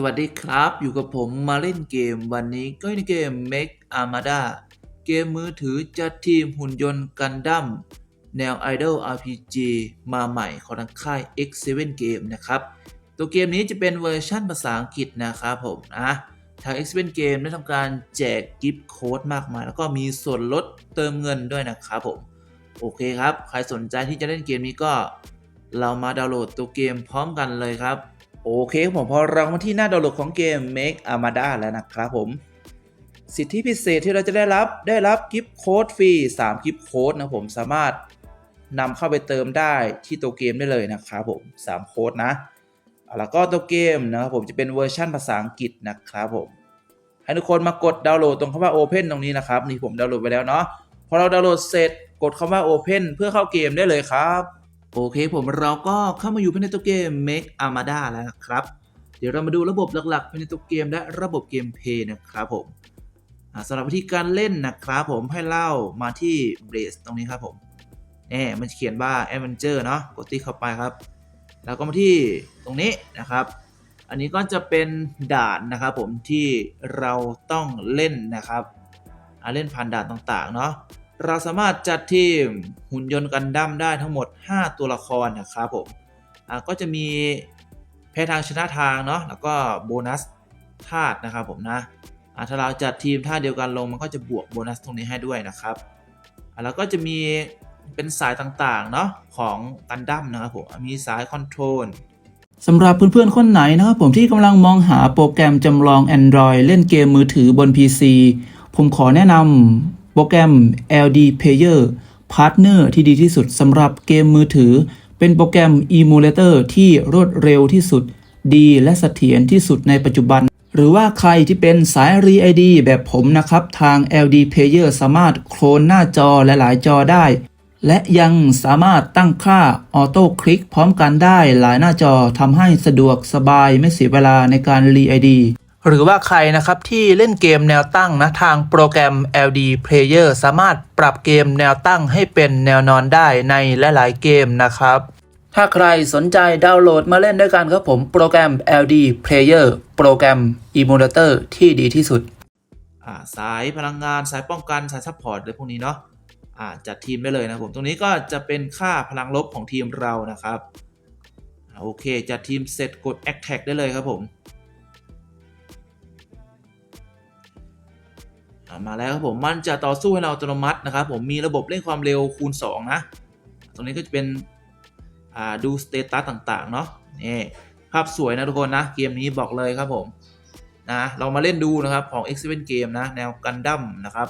สวัสดีครับ อยู่กับผมมาเล่นเกมวันนี้ก็ในเกม Make Armada เกมมือถือจัดทีมหุ่นยนต์กันดั้มแนว Idol RPG มาใหม่ของทางค่าย X7 Game นะครับ ตัวเกมนี้จะเป็นเวอร์ชั่นภาษาอังกฤษนะครับผมนะทาง X7 Game ได้ทำการแจกกิฟต์โค้ดมากมาย แล้วก็มีส่วนลดเติมเงินด้วยนะครับผม โอเคครับ ใครสนใจที่จะเล่นเกมนี้ก็ เรามาดาวน์โหลดตัวเกมพร้อมกันเลยครับ โอเคครับผมพอเรามาที่หน้าดาวน์โหลดของเกม Make Armada แล้วนะครับผม สิทธิพิเศษที่เราจะได้รับได้รับกิฟต์โค้ดฟรี3กิฟต์โค้ดนะผมสามารถนำเข้าไปเติมได้ที่ตัวเกมได้เลยนะครับผม3โค้ดนะแล้วก็ตัวเกมนะครับผมจะเป็นเวอร์ชั่นภาษาอังกฤษนะครับผมให้ทุกคนมากดดาวน์โหลดตรงคำว่า Open ตรงนี้นะครับนี่ผมดาวน์โหลดไปแล้วเนาะพอเราดาวน์โหลดเสร็จกดคำว่า Open เพื่อเข้าเกมได้เลยครับ โอเคผมเราก็เข้ามาอยู่ภายในตัวเกม Make Armada แล้วนะครับ เดี๋ยวเรามาดูระบบหลักๆภายในตัวเกมและระบบเกมเพย์นะครับผมสำหรับวิธีการเล่นนะครับผมให้เล่ามาที่ Brace ตรงนี้ครับผมแน่มันเขียนว่า Adventure เนาะกดที่เข้าไปครับ แล้วก็มาที่ตรงนี้นะครับ อันนี้ก็จะเป็นด่านนะครับผมที่เราต้องเล่นนะครับเล่นผ่านด่านต่างๆเนาะ เราสามารถจัดทีมหุ่นยนต์กันดั้มได้ทั้งหมด 5 ตัวละครนะครับผมก็จะมีแพ้ทางชนะทางเนาะแล้วก็โบนัสธาตุนะครับผมนะถ้าเราจัดทีมท่าเดียวกันลงมันก็จะบวกโบนัสตรงนี้ให้ด้วยนะครับแล้วก็จะมีเป็นสายต่างๆเนาะของกันดั้มนะครับผมมีสายคอนโทรลสำหรับเพื่อนๆ คนไหนนะครับผมที่กำลังมองหาโปรแกรมจำลอง Android เล่นเกมมือถือบน PC ผมขอแนะนำ รแกรม LD Player Partner ที่ดีที่สุดสำหรับเกมมือถือ เป็นโปรแกรม Emulator ที่รวดเร็วที่สุด ดีและเสถียรที่สุดในปัจจุบัน หรือว่าใครที่เป็นสาย Re ID แบบผมนะครับ ทาง LD Player สามารถโคลนหน้าจอหลายๆจอได้ และยังสามารถตั้งค่าออโต้คลิกพร้อมกันได้หลายหน้าจอทำให้สะดวกสบายไม่เสียเวลาในการรีไอดี หรือว่าใครนะครับที่เล่นเกมแนวตั้งนะทางโปรแกรม LD Player สามารถปรับเกมแนวตั้งให้เป็นแนวนอนได้ในหลายๆเกมนะครับ ถ้าใครสนใจดาวน์โหลดมาเล่นด้วยกันครับผมโปรแกรม LD Player โปรแกรม Emulator ที่ดีที่สุด อ่าสายพลังงานสายป้องกันสายซัพพอร์ตอะไรพวกนี้เนาะอ่าจัดทีมได้เลยนะครับผมตรงนี้ก็จะเป็นค่าพลังลบของทีมเรานะครับอโอเคจัดทีมเสร็จกด Attack ได้เลยครับผม มาแล้วครับผมมันจะต่อสู้ให้เราอัตโนมัตินะครับผมมีระบบเร่งความเร็วคูณ 2 นะ ตรงนี้ก็จะเป็นดูสเตตัสต่างๆ เนาะนี่ภาพสวยนะทุกคนนะ เกมนี้บอกเลยครับผมนะเรามาเล่นดูนะครับของ X7 Game นะ แนวกันดั้มนะครับ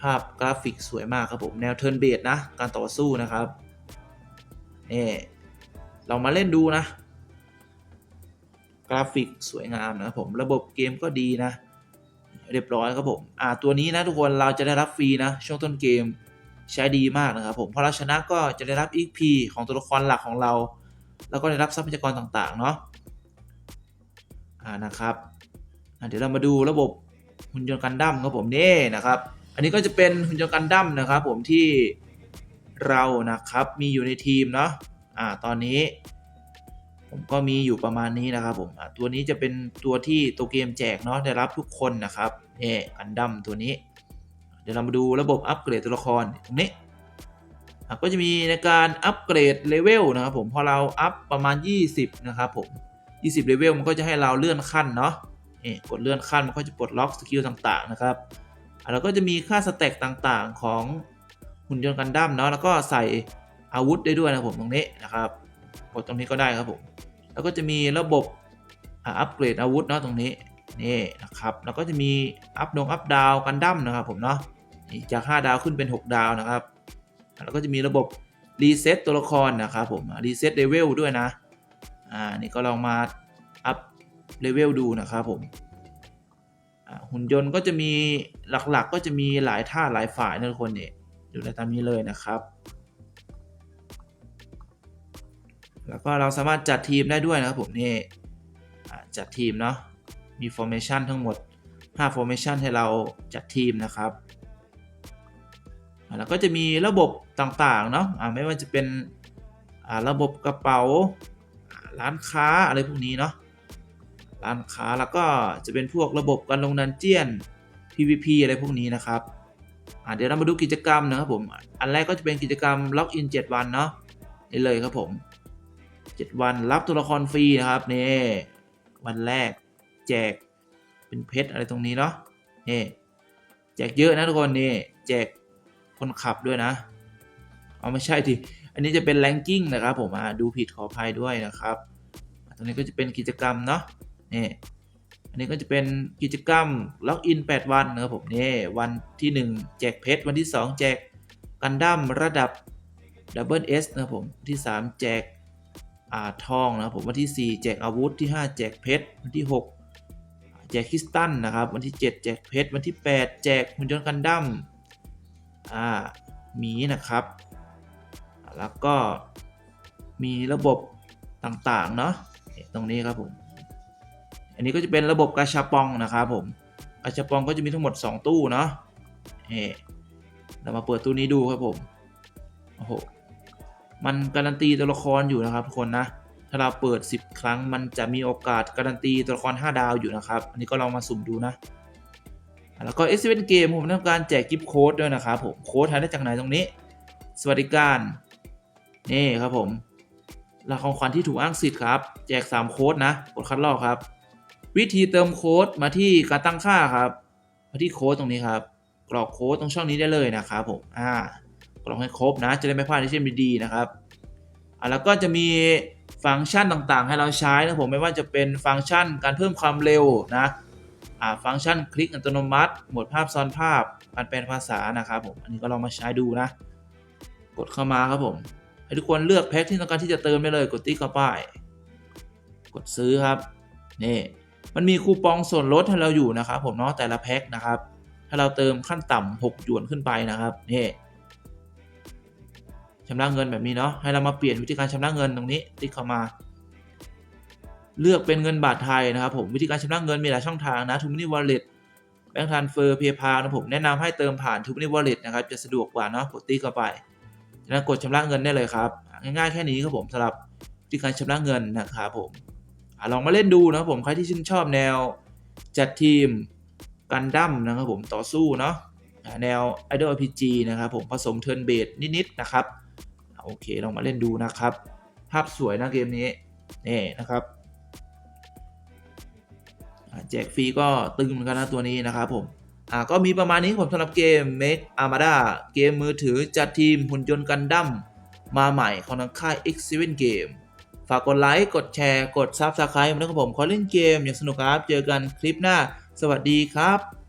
ภาพกราฟิกสวยมากครับผม แนวเทิร์นเบดนะ การต่อสู้นะครับนี่เรามาเล่นดูนะ กราฟิกสวยงามนะครับผม ระบบเกมก็ดีนะ เรียบร้อยครับผมอ่าตัวนี้นะทุกคนเราจะได้รับฟรีนะช่วงต้นเกมใช้ดีมากนะครับผมพอเราชนะก็จะได้รับ XP ของตัวละครหลักของเรา แล้วก็ได้รับทรัพยากรต่างๆเนาะอ่านะครับอาเดี๋ยวเรามาดูระบบหุ่นยนต์กันดั้มครับผมนี่นะครับ อันนี้ก็จะเป็นหุ่นยนต์กันดั้มนะครับผมที่เรานะครับมีอยู่ในทีมเนาะอ่าตอนนี้ ผมก็มีอยู่ประมาณนี้นะครับผมตัวนี้จะเป็นตัวที่ตัวเกมแจกเนาะได้รับทุกคนนะครับนี่กันดั้มตัวนี้ เดี๋ยวเรามาดูระบบอัปเกรดตัวละครตรงนี้ก็จะมีในการอัปเกรดเลเวลนะครับผมพอเราอัพประมาณ 20 นะครับผม 20เลเวลมันก็จะให้เราเลื่อนขั้นเนาะนี่กดเลื่อนขั้นมันก็จะปลดล็อกสกิลต่างๆนะครับแล้วก็จะมีค่าสเต็กต่างๆของหุ่นยนต์กันดั้มเนาะแล้วก็ใส่อาวุธได้ด้วยนะผมตรงนี้นะครับ กดตรงนี้ก็ได้ครับผมแล้วก็จะมีระบบอัปเกรดอาวุธเนาะตรงนี้นี่นะครับแล้วก็จะมีอัพดงอัพดาวกันดั้มนะครับผมเนาะจาก 5 ดาวขึ้นเป็น 6 ดาวนะครับ แล้วก็จะมีระบบรีเซ็ตตัวละครนะครับผมรีเซ็ตเลเวลด้วยนะอ่านี่ก็ลองมาอัพเลเวลดูนะครับผมอ่าหุ่นยนต์ก็จะมีหลักๆก็จะมีหลายท่าหลายฝ่ายนะทุกคนเนี่ยดูได้ตามนี้เลยนะครับ แล้วก็เราสามารถจัดทีมได้ด้วยนะครับผมนี่จัดทีมเนาะมี formation ทั้งหมด 5 formation ให้เราจัดทีมนะครับแล้วก็จะมีระบบต่างๆเนาะไม่ว่าจะเป็นระบบกระเป๋าร้านค้าอะไรพวกนี้เนาะร้านค้าแล้วก็จะเป็นพวกระบบการลงดันเจียน PVP อะไรพวกนี้นะครับเดี๋ยวเรามาดูกิจกรรมนะครับผม อันแรกก็จะเป็นกิจกรรมล็อกอิน 7 วันเนาะนี่เลยครับผม 7 วันรับตัวละครฟรีนะครับนี่วันแรกแจกเป็นเพชรอะไรตรงนี้เนาะนี่แจกเยอะนะทุกคนนี่แจกคนขับด้วยนะ เอาไม่ใช่ทีอันนี้จะเป็นแรงกิ้งนะครับ ผมอะดูผิดขออภัยด้วยนะครับตรงนี้ก็จะเป็นกิจกรรมเนาะนี่อันนี้ก็จะเป็นกิจกรรมล็อกอิน 8 วันนะครับผมนี่วันที่ 1 แจกเพชรวันที่ 2 แจกกันดั้มระดับดับเบิลเอสนะครับผมที่ 3 แจก อ่าทองนะครับผมวันที่ 4 แจกอาวุธที่ 5 แจกเพชรวันที่ 6 แจกคริสตัลนะครับ วันที่ 7 แจกเพชรวันที่ 8 แจกหุ่นยนต์กันดั้มอ่ามีนะครับ แล้วก็มีระบบต่างๆเนาะตรงนี้ครับผม อันนี้ก็จะเป็นระบบกาชาปองนะครับผมกาชาปองก็จะมีทั้งหมด 2 ตู้เนาะเฮ้เรามาเปิดตู้นี้ดูครับผมโอ้โห มันการันตีตัวละครอยู่นะครับทุกคนนะ ถ้าเราเปิด 10 ครั้ง มันจะมีโอกาสการันตีตัวละคร 5 ดาวอยู่นะครับ อันนี้ก็ลองมาสุ่มดูนะ แล้วก็ s อ n Game ผมทำการแจกกิฟต์โค้ดด้วยนะครับผม โค้ดหาได้จากไหนตรงนี้ สวัสดิการ นี่ครับผมรางของขวัญที่ถูกอ้างสิทธิ์ครับ แจก 3 โค้ดนะกดคัดลอกครับ วิธีเติมโค้ดมาที่การตั้งค่าครับ มาที่โค้ดตรงนี้ครับ กรอกโค้ดตรงช่องนี้ได้เลยนะครับผม อ่า กรอกให้ครบนะ จะได้ไม่พลาดที่เช่นดีๆนะครับอะแล้วก็จะมีฟังก์ชันต่างๆ ให้เราใช้นะผมไม่ว่าจะเป็นฟังก์ชันการเพิ่มความเร็วนะอ่าฟังก์ชันคลิกอัตโนมัติโหมดภาพซ้อนภาพการแปลภาษานะครับผมอันนี้ก็ลองมาใช้ดูนะ กดเข้ามาครับผม ให้ทุกคนเลือกแพ็คที่ต้องการที่จะเติมได้เลยกดติ๊กเข้าไป กดซื้อครับนี่มันมีคูปองส่วนลดให้เราอยู่นะครับผมเนาะแต่ละแพ็คนะครับ ถ้าเราเติมขั้นต่ำ6หยวนขึ้นไปนะครับนี่ ชำระเงินแบบนี้เนาะให้เรามาเปลี่ยนวิธีการชำระเงินตรงนี้ติ๊กเข้ามา เลือกเป็นเงินบาทไทยนะครับผมวิธีการชำระเงินมีหลายช่องทางนะทูมินิวอลเล็ตแบงก์ทรานเฟอร์เพย์พานะผมแนะนำให้เติมผ่านทูมินิวอลเล็ตนะครับจะสะดวกกว่าเนาะกดติ๊กเข้าไปแล้วกดชำระเงินได้เลยครับ ง่ายๆแค่นี้ครับผมสำหรับวิธีการชำระเงินนะครับผมอลองมาเล่นดูนะครับผมใครที่ชื่นชอบแนวจัดทีมกันดั้มนะครับผมต่อสู้เนาะอะแนว Idol RPG นะครับผมผสมเทิร์นเบสนิดๆนะครับ โอเคลองมาเล่นดูนะครับ ภาพสวยนะเกมนี้นี่นะครับแจกฟรีก็ตึงเหมือนกันนะตัวนี้นะครับผมอ่าก็มีประมาณนี้ผมสำหรับเกม Make Armada เกมมือถือจัดทีมหุ่นยนต์กันดั้มมาใหม่ของทางค่าย X7 Game ฝากกดไลค์ กดแชร์ กด Subscribe นะครับผม ขอเล่นเกมอย่างสนุกครับ เจอกันคลิปหน้า สวัสดีครับ